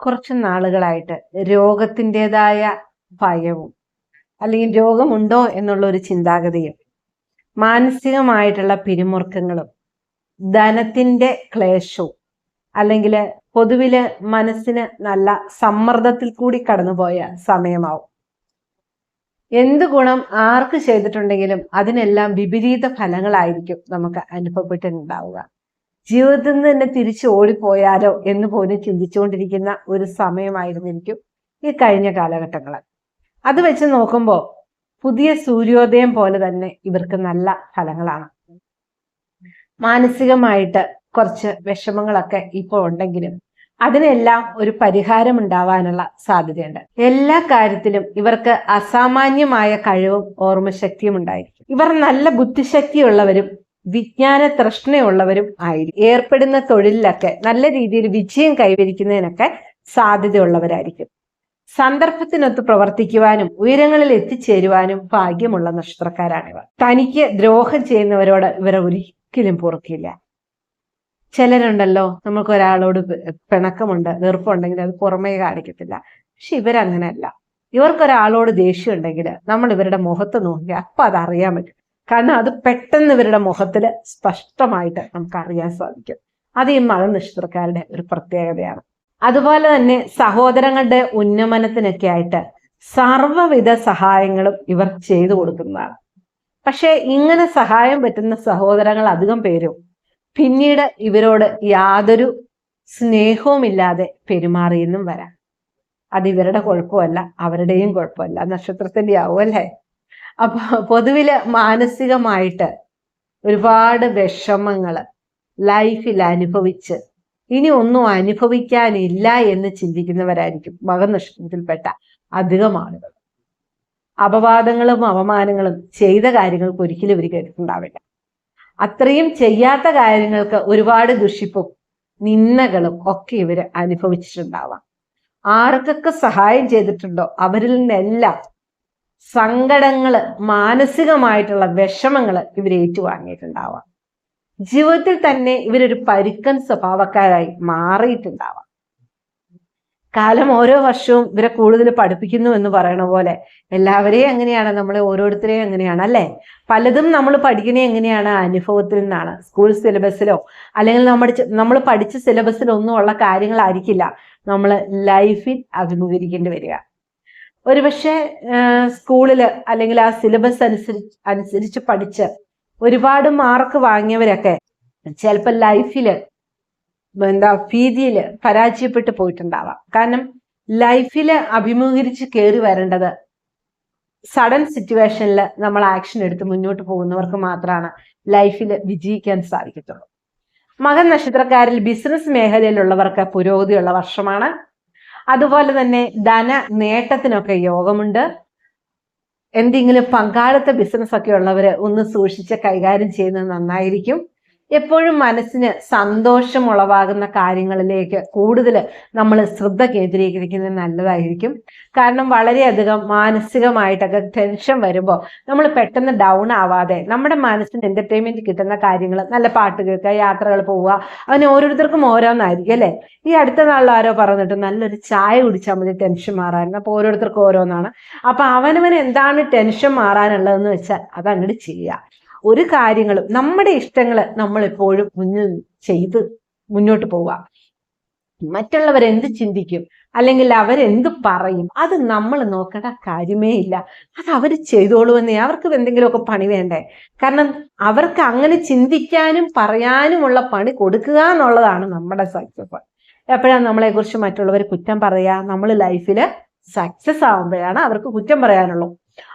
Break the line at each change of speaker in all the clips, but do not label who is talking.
കുറച്ച് നാളുകളായിട്ട് രോഗത്തിന്റെതായ ഭയവും അല്ലെങ്കിൽ രോഗമുണ്ടോ എന്നുള്ള ഒരു ചിന്താഗതിയും മാനസികമായിട്ടുള്ള പിരിമുറുക്കങ്ങളും ധനത്തിന്റെ ക്ലേശവും അല്ലെങ്കിൽ പൊതുവിൽ മനസ്സിന് നല്ല സമ്മർദ്ദത്തിൽ കൂടി കടന്നുപോയ സമയമാവും. എന്ത് ഗുണം ആർക്ക് ചെയ്തിട്ടുണ്ടെങ്കിലും അതിനെല്ലാം വിപരീത ഫലങ്ങളായിരിക്കും നമുക്ക് അനുഭവപ്പെട്ടിട്ടുണ്ടാവുക. ജീവിതത്തിൽ നിന്ന് തന്നെ തിരിച്ചു ഓടിപ്പോയാലോ എന്ന് പോലും ചിന്തിച്ചുകൊണ്ടിരിക്കുന്ന ഒരു സമയമായിരുന്നു എനിക്ക് ഈ കഴിഞ്ഞ കാലഘട്ടങ്ങൾ അത് വെച്ച് നോക്കുമ്പോൾ പുതിയ സൂര്യോദയം പോലെ തന്നെ ഇവർക്ക് നല്ല ഫലങ്ങളാണ്. മാനസികമായിട്ട് കുറച്ച് വിഷമങ്ങളൊക്കെ ഇപ്പോൾ ഉണ്ടെങ്കിലും അതിനെല്ലാം ഒരു പരിഹാരം ഉണ്ടാവാനുള്ള സാധ്യതയുണ്ട്. എല്ലാ കാര്യത്തിലും ഇവർക്ക് അസാമാന്യമായ കഴിവും ഓർമ്മശക്തിയും ഉണ്ടായിരിക്കും. ഇവർ നല്ല ബുദ്ധിശക്തിയുള്ളവരും വിജ്ഞാന തൃഷ്ണയുള്ളവരും ആയിരിക്കും ഏർപ്പെടുന്ന തൊഴിലിലൊക്കെ നല്ല രീതിയിൽ വിജയം കൈവരിക്കുന്നതിനൊക്കെ സാധ്യതയുള്ളവരായിരിക്കും. സന്ദർഭത്തിനൊത്ത് പ്രവർത്തിക്കുവാനും ഉയരങ്ങളിൽ എത്തിച്ചേരുവാനും ഭാഗ്യമുള്ള നക്ഷത്രക്കാരാണിവർ. തനിക്ക് ദ്രോഹം ചെയ്യുന്നവരോട് ഇവർ ഒരിക്കലും പൊറുക്കില്ല. ചിലരുണ്ടല്ലോ നമുക്ക് ഒരാളോട് പിണക്കമുണ്ട് വെറുപ്പുണ്ടെങ്കിൽ അത് പുറമേ കാണിക്കത്തില്ല. പക്ഷെ ഇവരങ്ങനെയല്ല ഇവർക്ക് ഒരാളോട് ദേഷ്യം ഉണ്ടെങ്കിൽ നമ്മൾ ഇവരുടെ മുഖത്ത് നോക്കി അപ്പൊ അത് അറിയാൻ പറ്റും. കാരണം അത് പെട്ടെന്ന് ഇവരുടെ മുഖത്തിൽ സ്പഷ്ടമായിട്ട് നമുക്ക് അറിയാൻ സാധിക്കും. അത് ഈ മത ഒരു പ്രത്യേകതയാണ്. അതുപോലെ തന്നെ സഹോദരങ്ങളുടെ ഉന്നമനത്തിനൊക്കെ ആയിട്ട് സർവവിധ സഹായങ്ങളും ഇവർ ചെയ്തു കൊടുക്കുന്നതാണ്. പക്ഷേ ഇങ്ങനെ സഹായം പറ്റുന്ന സഹോദരങ്ങൾ അധികം പേരും പിന്നീട് ഇവരോട് യാതൊരു സ്നേഹവുമില്ലാതെ പെരുമാറിയെന്നും വരാം. അത് ഇവരുടെ കുഴപ്പമല്ല അവരുടെയും കുഴപ്പമല്ല. നക്ഷത്രത്തിന്റെ ആവും അല്ലേ? അപ്പൊ പൊതുവിൽ മാനസികമായിട്ട് ഒരുപാട് വിഷമങ്ങൾ ലൈഫിൽ അനുഭവിച്ച് ഇനി ഒന്നും അനുഭവിക്കാനില്ല എന്ന് ചിന്തിക്കുന്നവരായിരിക്കും. മകനക്ഷത്രത്തിൽപ്പെട്ട അധികം ആളുകൾ അപവാദങ്ങളും അവമാനങ്ങളും ചെയ്ത കാര്യങ്ങൾക്ക് ഒരിക്കലും ഇവർ കേട്ടിട്ടുണ്ടാവില്ല. അത്രയും ചെയ്യാത്ത കാര്യങ്ങൾക്ക് ഒരുപാട് ദുഷിപ്പും നിന്നകളും ഒക്കെ ഇവർ അനുഭവിച്ചിട്ടുണ്ടാവാം. ആർക്കൊക്കെ സഹായം ചെയ്തിട്ടുണ്ടോ? അവരിൽ നിന്നെല്ലാം സങ്കടങ്ങൾ മാനസികമായിട്ടുള്ള വിഷമങ്ങൾ ഇവർ ഏറ്റുവാങ്ങിയിട്ടുണ്ടാവാം. ജീവിതത്തിൽ തന്നെ ഇവരൊരു പരുക്കൻ സ്വഭാവക്കാരായി മാറിയിട്ടുണ്ടാവാം. കാലം ഓരോ വർഷവും ഇവരെ കൂടുതൽ പഠിപ്പിക്കുന്നു എന്ന് പറയണ പോലെ എല്ലാവരെയും എങ്ങനെയാണ് നമ്മളെ ഓരോരുത്തരെയും എങ്ങനെയാണ് അല്ലെ? പലതും നമ്മൾ പഠിക്കണേ എങ്ങനെയാണ്? അനുഭവത്തിൽ നിന്നാണ്. സ്കൂൾ സിലബസിലോ അല്ലെങ്കിൽ നമ്മൾ നമ്മൾ പഠിച്ച സിലബസിലോ ഒന്നും ഉള്ള കാര്യങ്ങളായിരിക്കില്ല. നമ്മൾ ലൈഫിൽ അഭിമുഖീകരിക്കേണ്ടി വരിക. ഒരുപക്ഷെ സ്കൂളിൽ അല്ലെങ്കിൽ ആ സിലബസ് അനുസരിച്ച് അനുസരിച്ച് പഠിച്ച് ഒരുപാട് മാർക്ക് വാങ്ങിയവരൊക്കെ ചിലപ്പോൾ ലൈഫിൽ എന്താ ഭീതിയിൽ പരാജയപ്പെട്ടു പോയിട്ടുണ്ടാവാം. കാരണം ലൈഫിൽ അഭിമുഖീകരിച്ച് കയറി വരേണ്ടത് സഡൻ സിറ്റുവേഷനിൽ നമ്മൾ ആക്ഷൻ എടുത്ത് മുന്നോട്ട് പോകുന്നവർക്ക് മാത്രമാണ് ലൈഫിൽ വിജയിക്കാൻ സാധിക്കത്തുള്ളൂ. മകൻ നക്ഷത്രക്കാരിൽ ബിസിനസ് മേഖലയിലുള്ളവർക്ക് പുരോഗതിയുള്ള വർഷമാണ്. അതുപോലെ തന്നെ ധന നേട്ടത്തിനൊക്കെ യോഗമുണ്ട്. എന്തെങ്കിലും പങ്കാളിത്ത ബിസിനസ് ഒക്കെ ഉള്ളവര് ഒന്ന് സൂക്ഷിച്ച് കൈകാര്യം ചെയ്യുന്നത് നന്നായിരിക്കും. എപ്പോഴും മനസ്സിന് സന്തോഷം ഉളവാകുന്ന കാര്യങ്ങളിലേക്ക് കൂടുതൽ നമ്മൾ ശ്രദ്ധ കേന്ദ്രീകരിക്കുന്നത് നല്ലതായിരിക്കും. കാരണം വളരെയധികം മാനസികമായിട്ടൊക്കെ ടെൻഷൻ വരുമ്പോൾ നമ്മൾ പെട്ടെന്ന് ഡൗൺ ആവാതെ നമ്മുടെ മനസ്സിന് എന്റർടൈൻമെന്റ് കിട്ടുന്ന കാര്യങ്ങൾ നല്ല പാട്ട് കേൾക്കുക യാത്രകൾ പോവുക അങ്ങനെ ഓരോരുത്തർക്കും ഓരോന്നായിരിക്കും അല്ലേ? ഈ അടുത്ത നാളിൽ ആരോ പറഞ്ഞിട്ട് നല്ലൊരു ചായ കുടിച്ചാൽ മതി ടെൻഷൻ മാറാൻ. അപ്പോൾ ഓരോരുത്തർക്കും ഓരോന്നാണ്. അപ്പൊ അവനവൻ എന്താണ് ടെൻഷൻ മാറാനുള്ളതെന്ന് വെച്ചാൽ അത് അങ്ങോട്ട് ചെയ്യുക ഒരു കാര്യങ്ങളും നമ്മുടെ ഇഷ്ടങ്ങൾ നമ്മൾ എപ്പോഴും മുന്നിൽ ചെയ്ത് മുന്നോട്ട് പോവുക. മറ്റുള്ളവർ എന്ത് ചിന്തിക്കും അല്ലെങ്കിൽ അവരെന്ത് പറയും അത് നമ്മൾ നോക്കേണ്ട കാര്യമേ ഇല്ല. അത് അവർ ചെയ്തോളുമെന്നേ അവർക്ക് എന്തെങ്കിലുമൊക്കെ പണി വേണ്ടേ? കാരണം അവർക്ക് അങ്ങനെ ചിന്തിക്കാനും പറയാനുമുള്ള പണി കൊടുക്കുക എന്നുള്ളതാണ് നമ്മുടെ സക്സസ്. എപ്പോഴാണ് നമ്മളെക്കുറിച്ച് മറ്റുള്ളവർ കുറ്റം പറയുക? നമ്മൾ ലൈഫിൽ സക്സസ് ആവുമ്പോഴാണ് അവർക്ക് കുറ്റം പറയാനുള്ളൂ.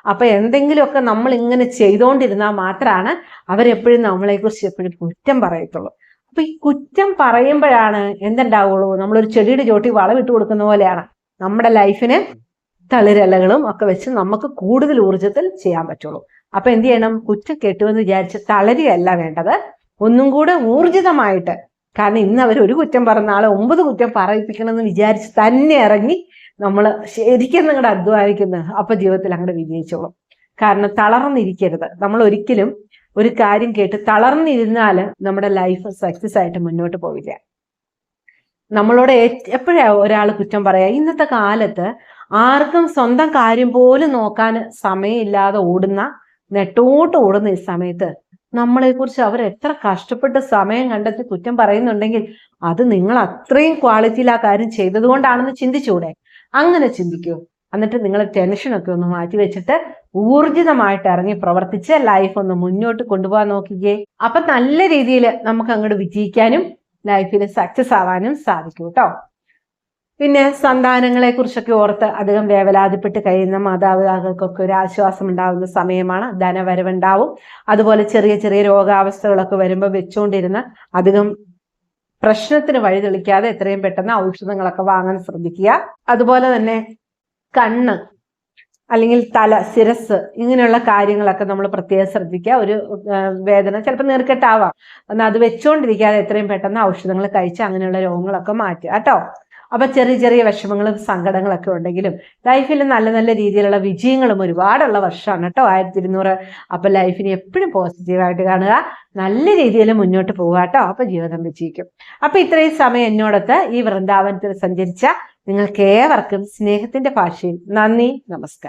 അപ്പൊ എന്തെങ്കിലുമൊക്കെ നമ്മൾ ഇങ്ങനെ ചെയ്തുകൊണ്ടിരുന്നാൽ മാത്രമാണ് അവരെപ്പോഴും നമ്മളെക്കുറിച്ച് എപ്പോഴും കുറ്റം പറയത്തുള്ളൂ. അപ്പൊ ഈ കുറ്റം പറയുമ്പോഴാണ് എന്തുണ്ടാവുള്ളൂ? നമ്മളൊരു ചെടിയുടെ ചോട്ടി വളമിട്ട് കൊടുക്കുന്ന പോലെയാണ് നമ്മുടെ ലൈഫിന് തളിരലകളും ഒക്കെ വെച്ച് നമുക്ക് കൂടുതൽ ഊർജത്തിൽ ചെയ്യാൻ പറ്റുള്ളൂ. അപ്പൊ എന്ത് ചെയ്യണം? കുറ്റം കെട്ടുമെന്ന് വിചാരിച്ച് തളരുകയല്ല വേണ്ടത്. ഒന്നും കൂടെ ഊർജിതമായിട്ട്. കാരണം ഇന്ന് അവർ ഒരു കുറ്റം പറഞ്ഞ ആളെ ഒമ്പത് കുറ്റം പറയിപ്പിക്കണമെന്ന് വിചാരിച്ച് തന്നെ ഇറങ്ങി നമ്മൾ ശരിക്കും നിങ്ങളുടെ അധ്വാനിക്കുന്നത് അപ്പൊ ജീവിതത്തിൽ അങ്ങോട്ട് വിജയിച്ചോളും. കാരണം തളർന്നിരിക്കരുത്. നമ്മൾ ഒരിക്കലും ഒരു കാര്യം കേട്ട് തളർന്നിരുന്നാൽ നമ്മുടെ ലൈഫ് സക്സസ് ആയിട്ട് മുന്നോട്ട് പോവില്ല. നമ്മളോട് എപ്പോഴാ ഒരാൾ കുറ്റം പറയാ? ഇന്നത്തെ കാലത്ത് ആർക്കും സ്വന്തം കാര്യം പോലും നോക്കാൻ സമയമില്ലാതെ ഓടുന്ന നെട്ടോട്ട് ഓടുന്ന ഈ സമയത്ത് നമ്മളെ കുറിച്ച് അവർ എത്ര കഷ്ടപ്പെട്ട് സമയം കണ്ടെത്തി കുറ്റം പറയുന്നുണ്ടെങ്കിൽ അത് നിങ്ങൾ അത്രയും ക്വാളിറ്റിയിൽ ആ കാര്യം ചെയ്തതുകൊണ്ടാണെന്ന് ചിന്തിച്ചൂടെ? അങ്ങനെ ചിന്തിക്കൂ. എന്നിട്ട് നിങ്ങൾ ടെൻഷനൊക്കെ ഒന്ന് മാറ്റി വെച്ചിട്ട് ഊർജിതമായിട്ട് ഇറങ്ങി പ്രവർത്തിച്ച് ലൈഫ് ഒന്ന് മുന്നോട്ട് കൊണ്ടുപോകാൻ നോക്കിക്കേ. അപ്പൊ നല്ല രീതിയിൽ നമുക്ക് അങ്ങോട്ട് വിജയിക്കാനും ലൈഫിൽ സക്സസ് ആവാനും സാധിക്കും കേട്ടോ പിന്നെ സന്താനങ്ങളെ കുറിച്ചൊക്കെ ഓർത്ത് അധികം വേവലാതിപ്പെട്ട് കഴിയുന്ന മാതാപിതാക്കൾക്കൊക്കെ ഒരു ആശ്വാസം ഉണ്ടാകുന്ന സമയമാണ് ധനവരവുണ്ടാവും. അതുപോലെ ചെറിയ ചെറിയ രോഗാവസ്ഥകളൊക്കെ വരുമ്പോൾ വെച്ചുകൊണ്ടിരുന്ന അധികം പ്രശ്നത്തിന് വഴിതെളിക്കാതെ എത്രയും പെട്ടെന്ന് ഔഷധങ്ങളൊക്കെ വാങ്ങാൻ ശ്രദ്ധിക്കുക. അതുപോലെ തന്നെ കണ്ണ് അല്ലെങ്കിൽ തല ശിരസ് ഇങ്ങനെയുള്ള കാര്യങ്ങളൊക്കെ നമ്മൾ പ്രത്യേകം ശ്രദ്ധിക്കുക. ഒരു വേദന ചിലപ്പോൾ നേർക്കെട്ടാവാം. എന്നാൽ അത് വെച്ചുകൊണ്ടിരിക്കാതെ എത്രയും പെട്ടെന്ന് ഔഷധങ്ങൾ കഴിച്ച് അങ്ങനെയുള്ള രോഗങ്ങളൊക്കെ മാറ്റുക. കേട്ടോ? അപ്പൊ ചെറിയ ചെറിയ വിഷമങ്ങളും സങ്കടങ്ങളൊക്കെ ഉണ്ടെങ്കിലും ലൈഫിൽ നല്ല നല്ല രീതിയിലുള്ള വിജയങ്ങളും ഒരുപാടുള്ള വർഷമാണ് കേട്ടോ. ആയിരത്തി ഇരുന്നൂറ് അപ്പൊ ലൈഫിനെ എപ്പോഴും പോസിറ്റീവായിട്ട് കാണുക. നല്ല രീതിയിൽ മുന്നോട്ട് പോവുക കേട്ടോ. അപ്പൊ ജീവിതം വിജയിക്കും അപ്പൊ ഇത്രയും സമയം എന്നോടൊത്ത് ഈ വൃന്ദാവനത്തിൽ സഞ്ചരിച്ച നിങ്ങൾക്ക് ഏവർക്കും സ്നേഹത്തിന്റെ ഭാഷയിൽ നന്ദി നമസ്കാരം.